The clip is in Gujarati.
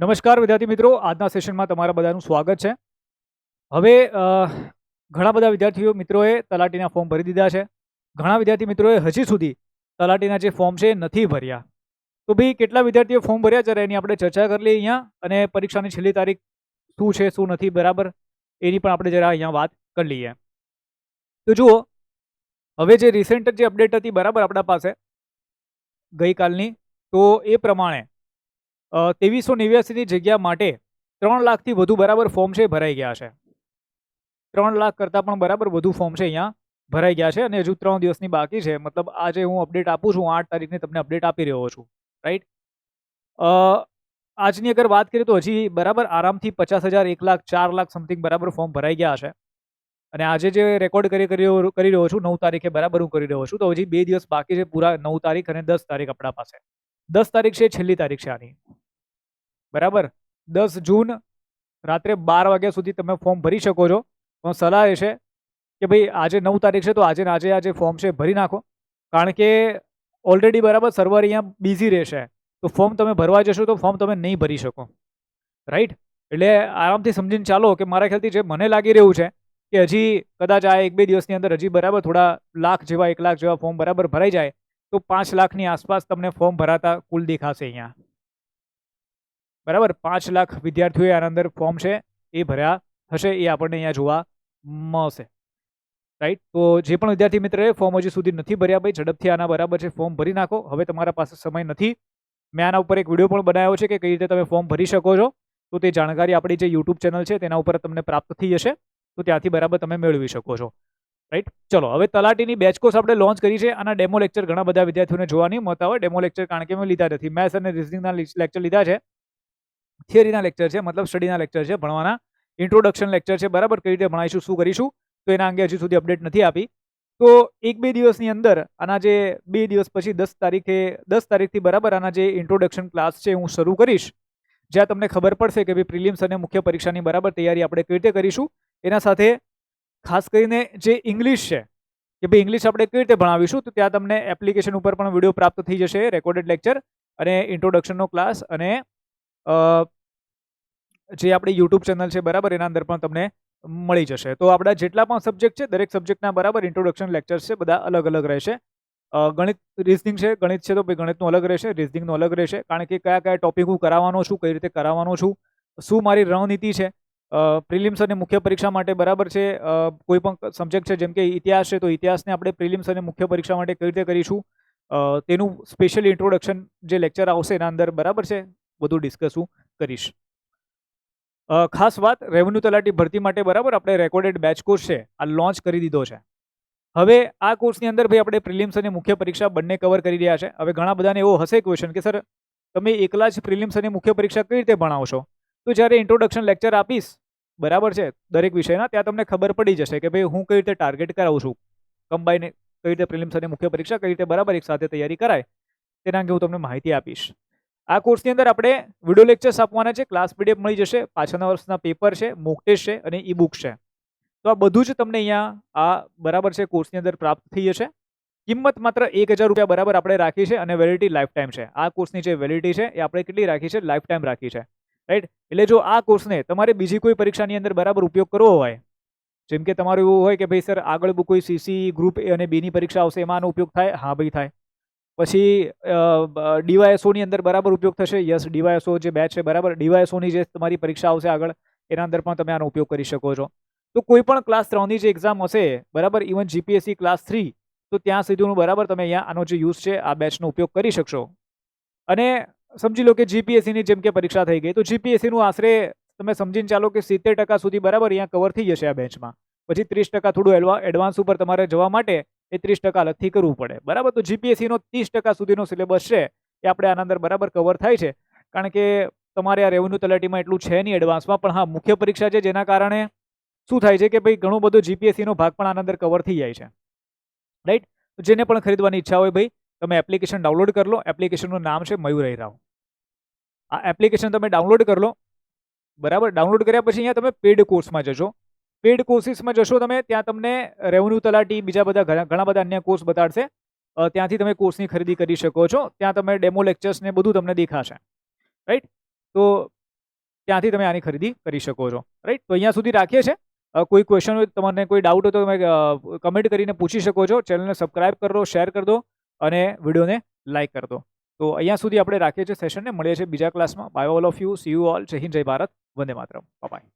નમસ્કાર વિદ્યાર્થી મિત્રો. આજના સેશનમાં તમારા બધાનું સ્વાગત છે. હવે ઘણા બધા વિદ્યાર્થીઓ મિત્રોએ તલાટીના ફોર્મ ભરી દીધા છે. ઘણા વિદ્યાર્થી મિત્રોએ હજી સુધી તલાટીના જે ફોર્મ છે નથી ભર્યા. તો ભાઈ, કેટલા વિદ્યાર્થીઓ ફોર્મ ભર્યા છે? એની આપણે ચર્ચા કરી લઈએ અહીંયા. અને પરીક્ષાની છેલ્લી તારીખ શું છે, શું નથી, બરાબર? એની પણ આપણે જરા અહીંયા વાત કરી લઈએ. તો જુઓ, હવે જે રિસેન્ટ જે અપડેટ હતી, બરાબર આપણા પાસે, ગઈકાલની, તો એ પ્રમાણે ત્રેવીસો નેવ્યાસીની જગ્યા માટે ત્રણ લાખથી વધુ બરાબર ફોર્મ છે ભરાઈ ગયા છે. ત્રણ લાખ કરતાં પણ બરાબર વધુ ફોર્મ છે અહીંયા ભરાઈ ગયા છે અને હજુ ત્રણ દિવસની બાકી છે. મતલબ આજે હું અપડેટ આપું છું આઠ તારીખની તમને અપડેટ આપી રહ્યો છું. રાઈટ? આજની અગર વાત કરીએ તો હજી બરાબર આરામથી પચાસ હજાર, એક લાખ, ચાર લાખ સમથિંગ બરાબર ફોર્મ ભરાઈ ગયા છે. અને આજે જે રેકોર્ડ કરી કરી રહ્યો છું, નવ તારીખે બરાબર હું કરી રહ્યો છું. તો હજી બે દિવસ બાકી છે, પૂરા નવ તારીખ અને દસ તારીખ આપણા પાસે. દસ તારીખ છે, છેલ્લી તારીખ છે આની. બરાબર? દસ જૂન રાત્રે બાર વાગ્યા સુધી તમે ફોર્મ ભરી શકો છો. પણ સલાહ એ છે કે ભાઈ, આજે નવ તારીખ છે તો આજે આજે આ ફોર્મ છે ભરી નાખો. કારણ કે ઓલરેડી બરાબર સર્વર અહીંયા બિઝી રહેશે. તો ફોર્મ તમે ભરવા જશો તો ફોર્મ તમે નહીં ભરી શકો. રાઈટ એટલે આરામથી સમજીને ચાલો કે મારા ખ્યાલથી જે મને લાગી રહ્યું છે કે હજી કદાચ આ એક બે દિવસની અંદર હજી બરાબર થોડા લાખ જેવા, એક લાખ જેવા ફોર્મ બરાબર ભરાઈ જાય તો પાંચ લાખની આસપાસ તમને ફોર્મ ભરાતા કુલ દેખાશે અહીંયા. બરાબર? પાંચ લાખ વિદ્યાર્થીઓએ આના અંદર ફોર્મ છે, એ ભર્યા હશે, એ આપણને અહીંયા જોવા મળશે. રાઈટ તો જે પણ વિદ્યાર્થી મિત્રએ ફોર્મ હજી સુધી નથી ભર્યા ભાઈ, ઝડપથી આના બરાબર છે ફોર્મ ભરી નાખો. હવે તમારા પાસે સમય નથી. મેં આના ઉપર એક વીડિયો પણ બનાવ્યો છે કે કઈ રીતે તમે ફોર્મ ભરી શકો છો. તો તે જાણકારી આપણી જે યુટ્યુબ ચેનલ છે, તેના ઉપર તમને પ્રાપ્ત થઈ જશે. તો ત્યાંથી બરાબર તમે મેળવી શકો છો. રાઈટ ચલો, હવે તલાટીની બેચ કોર્સ આપણે લોન્ચ કરી છે. આના ડેમો લેક્ચર ઘણા બધા વિદ્યાર્થીઓને જોવા નહીં મળતા હોય ડેમો લેક્ચર કારણ કે મેં લીધા નથી. મેથ્સ અને રિઝનિંગના લેક્ચર લીધા છે. થિયરીના લેક્ચર છે, મતલબ સ્ટડીના લેક્ચર છે, ભણવાના. ઇન્ટ્રોડક્શન લેક્ચર છે, બરાબર? કઈ રીતે ભણાવીશું શું કરીશું? તો એના અંગે હજી સુધી અપડેટ નથી આપી. તો એક બે દિવસની અંદર, આના જે બે દિવસ પછી, દસ તારીખે, દસ તારીખથી બરાબર આના જે ઇન્ટ્રોડક્શન ક્લાસ છે, હું શરૂ કરીશ. જ્યાં તમને ખબર પડશે કે ભાઈ પ્રિલિમ્સ અને મુખ્ય પરીક્ષાની બરાબર તૈયારી આપણે કઈ રીતે કરીશું. એના સાથે ખાસ કરીને જે ઇંગ્લિશ છે, કે ભાઈ ઇંગ્લિશ આપણે કઈ રીતે ભણાવીશું, તો ત્યાં તમને એપ્લિકેશન ઉપર પણ વીડિયો પ્રાપ્ત થઈ જશે રેકોર્ડેડ લેક્ચર અને ઇન્ટ્રોડક્શનનો ક્લાસ અને જે આપણી યુટ્યુબ ચેનલ છે, બરાબર, એના અંદર પણ તમને મળી જશે. તો આપણા જેટલા પણ સબ્જેક્ટ છે, દરેક સબ્જેક્ટના બરાબર ઇન્ટ્રોડક્શન લેક્ચર્સ છે, બધા અલગ અલગ રહેશે. ગણિત રિઝનિંગ છે, ગણિત છે તો ભાઈ ગણિતનું અલગ રહેશે રિઝનિંગનું અલગ રહેશે. કારણ કે કયા કયા ટોપિક હું કરાવવાનો છું, કઈ રીતે કરાવવાનો છું, શું મારી રણનીતિ છે પ્રિલિમ્સ અને મુખ્ય પરીક્ષા માટે બરાબર છે કોઈ પણ સબ્જેક્ટ છે, જેમ કે ઇતિહાસ છે, તો ઇતિહાસને આપણે પ્રિલિમ્સ અને મુખ્ય પરીક્ષા માટે કઈ રીતે કરીશું? તેનું સ્પેશિયલ ઇન્ટ્રોડક્શન જે લેક્ચર આવશે, એના અંદર બરાબર છે, બધું ડિસ્કસ હું કરીશ. ખાસ વાત રેવન્યુ તલાટી ભરતી માટે બરાબર આપણે રેકોર્ડેડ બેચ કોર્સ છે, આ લોન્ચ કરી દીધો છે. હવે આ કોર્સની અંદર ભાઈ આપણે પ્રિલિમ્સ અને મુખ્ય પરીક્ષા બંને કવર કરી રહ્યા છે. હવે ઘણા બધાને એવો હશે ક્વેશ્ચન કે, સર, તમે એકલા જ પ્રિલિમ્સ અને મુખ્ય પરીક્ષા કઈ રીતે ભણાવશો તો જ્યારે ઇન્ટ્રોડક્શન લેક્ચર આપીશ, બરાબર છે, દરેક વિષયના, ત્યાં તમને ખબર પડી જશે કે ભાઈ હું કઈ રીતે ટાર્ગેટ કરાવું છું. કમ્બાઈને કઈ રીતે પ્રિલિમ્સ અને મુખ્ય પરીક્ષા કઈ રીતે બરાબર એક સાથે તૈયારી કરાય, તેના અંગે હું તમને માહિતી આપીશ. આ કોર્સની અંદર આપણે વીડિયો લેક્ચર્સ આપવાના છે ક્લાસ પીડીએફ મળી જશે, પાછળના વર્ષના પેપર છે મોક છે અને ઈ બુક છે. તો આ બધું જ તમને અહીંયા આ બરાબર છે કોર્સની અંદર પ્રાપ્ત થઈ જશે. કિંમત માત્ર એક હજાર રૂપિયા બરાબર આપણે રાખી છે અને વેલિડિટી લાઈફ ટાઈમ છે. આ કોર્સની જે વેલિડિટી છે એ આપણે કેટલી રાખી છે? લાઈફ ટાઈમ રાખી છે. રાઈટ એટલે જો આ કોર્સને તમારે બીજી કોઈ પરીક્ષાની અંદર બરાબર ઉપયોગ કરવો હોય, જેમ કે તમારું એવું હોય કે ભાઈ, સર, આગળ કોઈ સીસી ગ્રુપ એ અને બીની પરીક્ષા આવશે, એમાં આનો ઉપયોગ થાય? હા ભાઈ, થાય. પછી ડીવાયએસઓની અંદર બરાબર ઉપયોગ થશે. યસ, ડીવાયએસઓ જે બેચ છે, બરાબર. ડીવાયએસઓની જે તમારી પરીક્ષા આવશે આગળ, એના અંદર પણ તમે આનો ઉપયોગ કરી શકો છો. તો કોઈ પણ ક્લાસ ત્રણની જે એક્ઝામ હશે, બરાબર ઇવન જીપીએસસી ક્લાસ થ્રી તો ત્યાં સુધીનું બરાબર તમે અહીંયા આનો જે યુઝ છે, આ બેચનો ઉપયોગ કરી શકશો. અને સમજી લો કે જીપીએસસીની જેમ કે પરીક્ષા થઈ ગઈ, તો જીપીએસસીનું આશરે, તમે સમજીને ચાલો કે સિત્તેર ટકા સુધી બરાબર અહીંયા કવર થઈ જશે આ બેચમાં પછી ત્રીસ ટકા થોડું એડવાન્સ ઉપર તમારે જવા માટે એ ત્રીસ ટકા અલગથી કરવું પડે. બરાબર? તો જીપીએસસીનો ત્રીસ ટકા સુધીનો સિલેબસ છે એ આપણે આના અંદર બરાબર કવર થાય છે. કારણ કે તમારે આ રેવન્યુ તલાટીમાં એટલું છે નહીં એડવાન્સમાં પણ હા, મુખ્ય પરીક્ષા છે જેના કારણે શું થાય છે કે ભાઈ ઘણો બધો જીપીએસસીનો ભાગ પણ આના અંદર કવર થઈ જાય છે. રાઈટ જેને પણ ખરીદવાની ઈચ્છા હોય ભાઈ, તમે એપ્લિકેશન ડાઉનલોડ કરી લો. એપ્લિકેશનનું નામ છે મયુર રાવ. આ એપ્લિકેશન તમે ડાઉનલોડ કરી લો. બરાબર? ડાઉનલોડ કર્યા પછી અહીંયા તમે પેડ કોર્સમાં જશો પેડ કોર્સિસમાં જશો તમે, ત્યાં તમને રેવન્યુ તલાટી, બીજા બધા ઘણા બધા અન્ય કોર્સ બતાડશે. ત્યાંથી તમે કોર્સની ખરીદી કરી શકો છો. ત્યાં તમે ડેમો લેક્ચર્સ ને બધું તમને દેખાશે. રાઈટ તો ત્યાંથી તમે આની ખરીદી કરી શકો છો. રાઈટ તો અહીંયા સુધી રાખીએ છીએ. કોઈ ક્વેશ્ચન હોય, તમને કોઈ ડાઉટ હોય તો તમે કમેન્ટ કરીને પૂછી શકો છો. ચેનલને સબસ્ક્રાઇબ કરો શેર કરી અને વિડીયોને લાઇક કરી તો અહીંયા સુધી આપણે રાખીએ છીએ સેશનને મળીએ છીએ બીજા ક્લાસમાં bye all of you see you all જય હિન્દ, જય ભારત. વંદે માતરમ. બાય